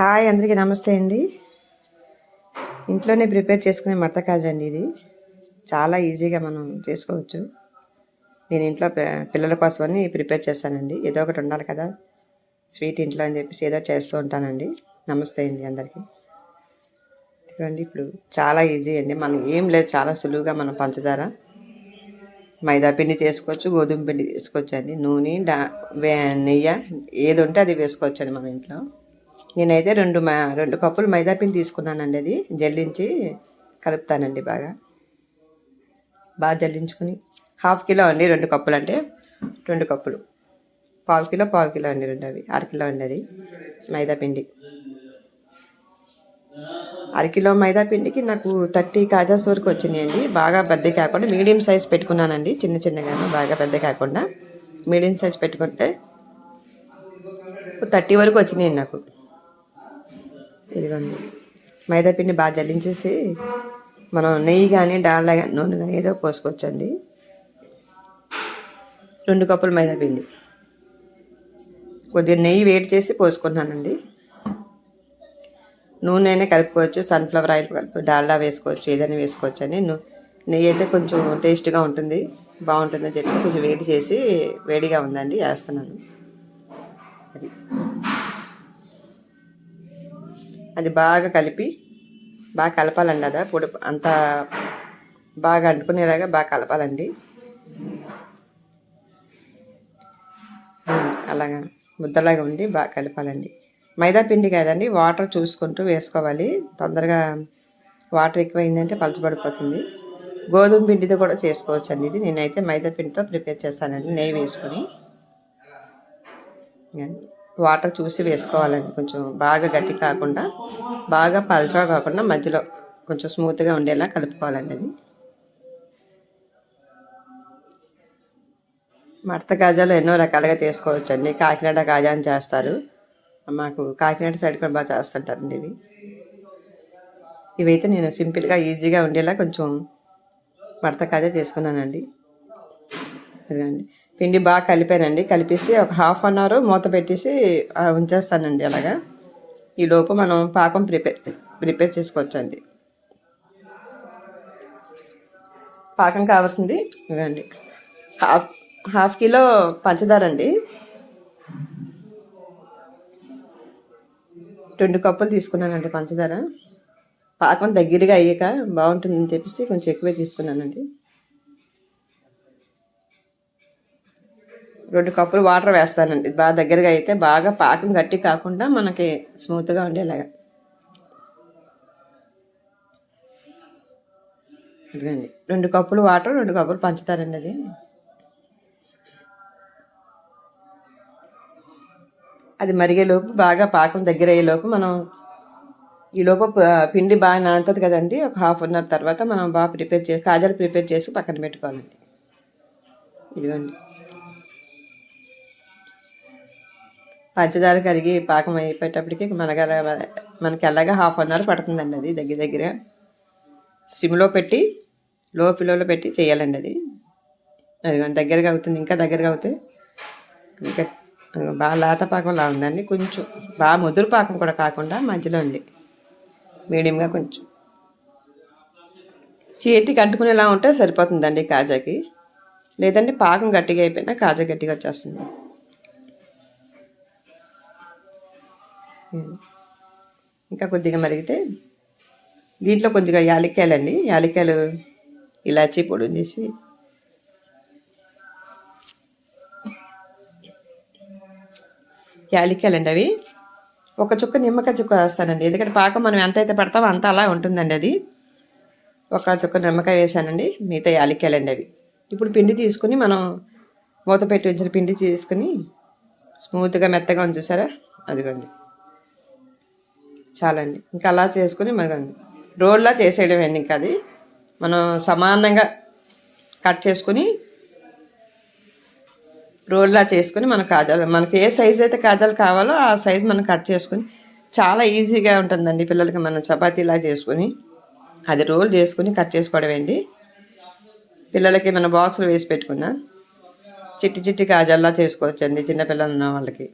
Hi అందరికీ నమస్తే అండి. ఇంట్లోనే ప్రిపేర్ చేసుకునే మడత కాజా అండి ఇది. చాలా ఈజీగా మనం చేసుకోవచ్చు. నేను ఇంట్లో పిల్లల కోసమని ప్రిపేర్ చేస్తానండి. ఏదో ఒకటి ఉండాలి కదా. స్వీట్ ఇంట్లో అని చెప్పేసి ఏదో చేస్తూ ఉంటానండి. నమస్తే అండి అందరికీ. ఇదిగోండి ఇప్పుడు చాలా ఈజీ అండి. మనం ఏం లేదు చాలా సులువుగా మనం పంచదార మైదా పిండి చేసుకోవచ్చు గోధుమ పిండి చేసుకోవచ్చు అండి నూనె డా వే- నెయ్యి ఏది ఉంటే అది వేసుకోవచ్చు అండి మన ఇంట్లో. నేనైతే రెండు మా రెండు కప్పులు మైదా పిండి తీసుకున్నానండి అది. జల్లించి కలుపుతానండి బాగా. బాగా జల్లించుకుని హాఫ్ కిలో అండి రెండు కప్పులు అంటే రెండు కప్పులు. పావు కిలో పావు కిలో అండి రెండు అవి. అరకిలో అండి అది మైదాపిండి అరకిలో మైదా పిండికి నాకు థర్టీ కాజాస్ వరకు వచ్చినాయండి. బాగా పెద్ద కాకుండా మీడియం సైజ్ పెట్టుకున్నానండి. చిన్న చిన్నగా బాగా పెద్ద కాకుండా మీడియం సైజ్ పెట్టుకుంటే థర్టీ వరకు వచ్చినాయండి నాకు. ఇదిగోండి. మైదాపిండి బాగా జల్లించేసి మనం నెయ్యి కానీ డాల్డా కానీ నూనె కానీ ఏదో పోసుకోవచ్చండి. రెండు కప్పులు మైదాపిండి కొద్దిగా నెయ్యి వేడి చేసి పోసుకున్నానండి. నూనె అయినా కలుపుకోవచ్చు సన్ఫ్లవర్ ఆయిల్ కలుపు డాల్డా వేసుకోవచ్చు ఏదైనా వేసుకోవచ్చు అని నెయ్యి అయితే కొంచెం టేస్ట్గా ఉంటుంది బాగుంటుందని చెప్పి కొంచెం వేడి చేసి వేడిగా ఉందండి వేస్తున్నాను. అది. అది బాగా కలిపి బాగా కలపాలండి అదా. పొడి అంతా బాగా అంటుకునేలాగా బాగా కలపాలండి. అలాగా ముద్దలాగా ఉండి బాగా కలపాలండి. మైదా పిండి కాదండి వాటర్ చూసుకుంటూ వేసుకోవాలి. తొందరగా వాటర్ ఎక్కువైందంటే పలచబడిపోతుంది. గోధుమ పిండితో కూడా చేసుకోవచ్చు అండి ఇది. నేనైతే మైదా పిండితో ప్రిపేర్ చేస్తానండి నెయ్యి వేసుకుని. వాటర్ చూసి వేసుకోవాలండి. కొంచెం బాగా గట్టి కాకుండా బాగా పల్చగా కాకుండా మధ్యలో కొంచెం స్మూత్గా ఉండేలా కలుపుకోవాలండి అది. మడత కాజాలు ఎన్నో రకాలుగా చేసుకోవచ్చు అండి కాకినాడ కాజా అని చేస్తారు. మాకు కాకినాడ సైడ్ కూడా బాగా చేస్తుంటారండి ఇవి. ఇవైతే నేను సింపుల్గా ఈజీగా ఉండేలా కొంచెం మడత కాజా చేసుకున్నానండి ఇదిగోండి పిండి బాగా కలిపానండి. కలిపేసి ఒక హాఫ్ అన్ అవర్ మూత పెట్టేసి ఉంచేస్తానండి అలాగా. ఈ లోపు మనం పాకం ప్రిపేర్ ప్రిపేర్ చేసుకోవచ్చండి. పాకం కావాల్సింది ఇదండి హాఫ్ హాఫ్ కిలో పంచదార అండి. రెండు కప్పులు తీసుకున్నానండి పంచదార. పాకం దగ్గరగా అయ్యాక బాగుంటుందని చెప్పేసి కొంచెం ఎక్కువే తీసుకున్నానండి. రెండు కప్పులు వాటర్ వేస్తానండి. బాగా దగ్గరగా అయితే బాగా పాకం గట్టి కాకుండా మనకి స్మూత్గా ఉండేలాగా. ఇదిగోండి. రెండు కప్పులు వాటర్ రెండు కప్పులు పంచుతారండి అది. అది మరిగేలోపు బాగా పాకం దగ్గర అయ్యేలోపు మనం ఈ పిండి బాగా నానుతుంది కదండి ఒక హాఫ్ అన్ అవర్ తర్వాత మనం బాగా ప్రిపేర్ చేసి కాజాలు ప్రిపేర్ చేసి పక్కన పెట్టుకోవాలండి. ఇదిగోండి. పంచదార కరిగి పాకం అయిపోయేటప్పటికి మనకి మనకి అలాగా హాఫ్ అన్ అవర్ పడుతుందండి అది దగ్గర దగ్గర. సిమ్లో పెట్టి లో పిల్లోలో పెట్టి చేయాలండి అది. అది దగ్గరగా అవుతుంది ఇంకా దగ్గరగా అవుతే ఇంకా బాగా లేత పాకంలా ఉందండి కొంచెం బాగా ముదురు పాకం కూడా కాకుండా మధ్యలో ఉండి మీడియంగా కొంచెం. చేతికి అంటుకునేలా ఉంటే సరిపోతుందండి కాజాకి. లేదంటే పాకం గట్టిగా అయిపోయినా కాజా గట్టిగా వచ్చేస్తుంది. ఇంకా కొద్దిగా మరిగితే దీంట్లో కొద్దిగా యాలక్కాయలు అండి యాలక్కాయలు ఇలాచీ పొడి చేసి యాలక్కాయలండి అవి. ఒక చుక్క నిమ్మకాయ చుక్క వేస్తానండి. ఎందుకంటే పాకం మనం ఎంత అయితే పడతామో అంత అలా ఉంటుందండి అది. ఒక చుక్క నిమ్మకాయ వేసానండి. మిగతా యాలక్కాయలండి అవి. ఇప్పుడు పిండి తీసుకుని మనం మూత పెట్టి ఉంచిన పిండి తీసుకుని స్మూత్గా మెత్తగా ఉంది చూసారా? అదిగోండి. చాలండి. ఇంకా అలా చేసుకుని మనం రోల్లా చేసేయడం అండి ఇంకా అది. మనం సమానంగా కట్ చేసుకుని రోల్లా చేసుకుని మన కాజాలు మనకి ఏ సైజ్ అయితే కాజాలు కావాలో ఆ సైజ్ మనం కట్ చేసుకుని చాలా ఈజీగా ఉంటుందండి పిల్లలకి మనం చపాతీలా చేసుకుని. అది రోల్ చేసుకుని కట్ చేసుకోవడం అండి. పిల్లలకి మన బాక్సులు వేసి పెట్టుకున్నా చిట్టి చిట్టి కాజాల్లా చేసుకోవచ్చండి చిన్నపిల్లలు ఉన్న వాళ్ళకి.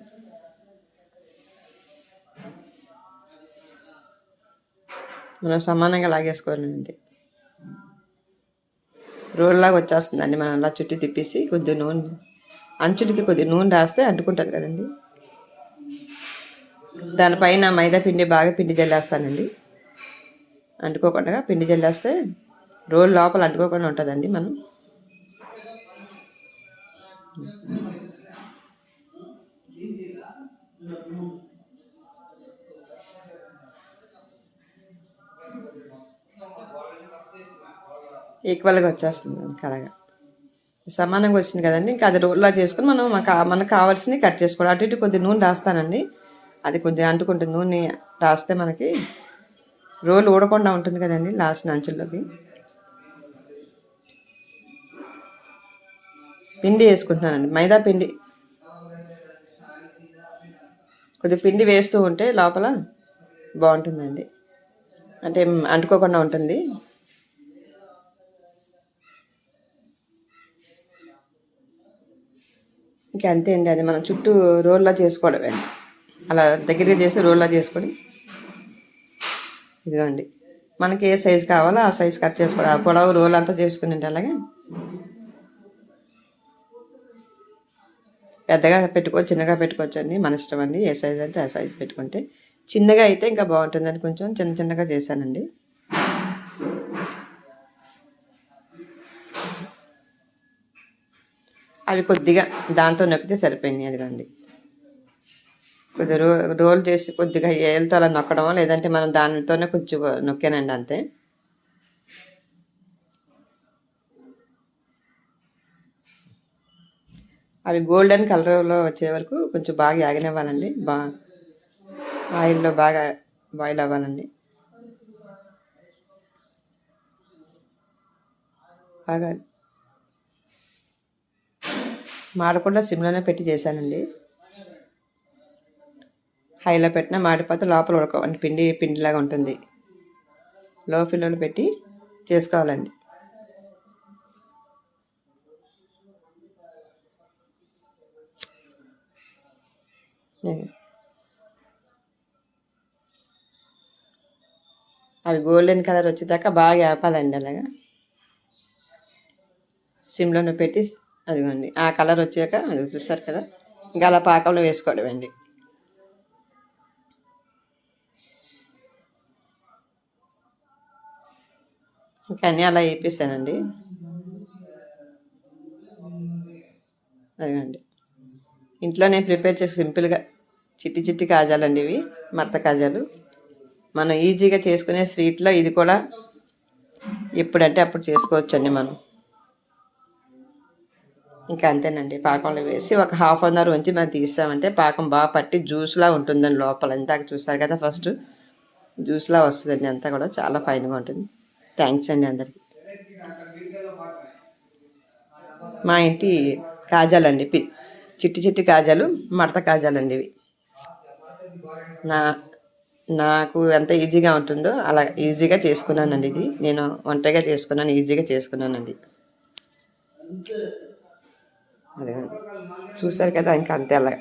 మనం సమానంగా లాగేసుకోవాలి అంతే. రోల్లాగా వచ్చేస్తుందండి. మనం అలా చుట్టి తిప్పేసి కొద్దిగా నూనె అంచుడికి కొద్దిగా నూనె రాస్తే అంటుకుంటుంది కదండి. దానిపైన మైదా పిండి బాగా పిండి జల్లేస్తానండి. అంటుకోకుండా పిండి జల్లేస్తే రోల్ లోపల అంటుకోకుండా ఉంటుందండి మనం. ఈక్వల్గా వచ్చేస్తుంది మనకి అలాగా. సమానంగా వచ్చింది కదండి. ఇంకా అది రోల్లా చేసుకుని మనం మాకు మనకు కావాల్సినవి కట్ చేసుకోవాలి. అటు ఇటు కొద్దిగా నూనె రాస్తానండి. అది కొద్దిగా అంటుకుంటుంది. నూనె రాస్తే మనకి రోల్ ఊడకుండా ఉంటుంది కదండి లాస్ట్ అంచుల్లోకి పిండి వేసుకుంటున్నానండి. మైదా పిండి. కొద్దిగా పిండి వేస్తూ ఉంటే లోపల బాగుంటుందండి. అంటే అంటుకోకుండా ఉంటుంది. ఇంకా అంతే అండి. అది మనం చుట్టూ రోల్లా చేసుకోవడమే. అలా దగ్గరగా చేసి రోల్లా చేసుకొని ఇదిగోండి. మనకి ఏ సైజు కావాలో ఆ సైజు కట్ చేసుకోవడం. ఆ పొడవు రోల్ అంతా చేసుకుని అలాగే పెద్దగా పెట్టుకోవచ్చు చిన్నగా పెట్టుకోవచ్చు అండి. మన ఇష్టం అండి. ఏ సైజ్ అయితే ఆ సైజు పెట్టుకుంటే. చిన్నగా అయితే ఇంకా బాగుంటుందని కొంచెం చిన్న చిన్నగా చేశానండి. అవి కొద్దిగా దాంతో నొక్కితే సరిపోయింది అదిగోండి. కొద్దిగా రో రోల్ చేసి కొద్దిగా ఏళ్ళతో అలా నొక్కడం లేదంటే మనం దానితోనే కొంచెం నొక్కానండి అంతే. అవి గోల్డెన్ కలర్లో వచ్చే వరకు కొంచెం బాగా ఆగనివ్వాలండి బా ఆయిల్లో బాగా బాయిల్ అవ్వాలండి. బాగా మాడకుండా సిమ్లోనే పెట్టి చేశానండి. హైలో పెట్టిన మాడిపోతే లోపల ఉడక పిండి పిండిలాగా ఉంటుంది. లో ఫిల్లోలు పెట్టి చేసుకోవాలండి. అవి గోల్డెన్ కలర్ వచ్చేదాకా బాగా ఆపాలండి అలాగా. సిమ్లోనే పెట్టి అదిగోండి. ఆ కలర్ వచ్చాక అది చూస్తారు కదా? ఇంకా అలా పాకంలో వేసుకోవడం అండి. ఇంకా అన్నీ అలా వేపిస్తానండి అదిగోండి. ఇంట్లో నేను ప్రిపేర్ చేసి సింపుల్గా చిట్టి చిట్టి కాజాలండి ఇవి మడత కాజాలు. మనం ఈజీగా చేసుకునే స్వీట్లో ఇది కూడా ఎప్పుడంటే అప్పుడు చేసుకోవచ్చండి మనం. ఇంకా అంతేనండి. పాకంలో వేసి ఒక హాఫ్ అన్ అవర్ ఉంచి మనం తీస్తామంటే పాకం బాగా పట్టి జ్యూస్లా ఉంటుందండి లోపల. ఇందాక చూసారు కదా ఫస్ట్. జ్యూస్లా వస్తుందండి అంతా కూడా. చాలా ఫైన్గా ఉంటుంది. థ్యాంక్స్ అండి అందరికి. మా ఇంటి కాజాలండి పి చిట్టి చిట్టి కాజాలు మడత కాజాలండి ఇవి. నా నాకు ఎంత ఈజీగా ఉంటుందో అలా ఈజీగా చేసుకున్నానండి ఇది. నేను ఒంటరిగా చేసుకున్నాను ఈజీగా చేసుకున్నానండి. అది చూసారు కదా ఇంకా అంతే అలా.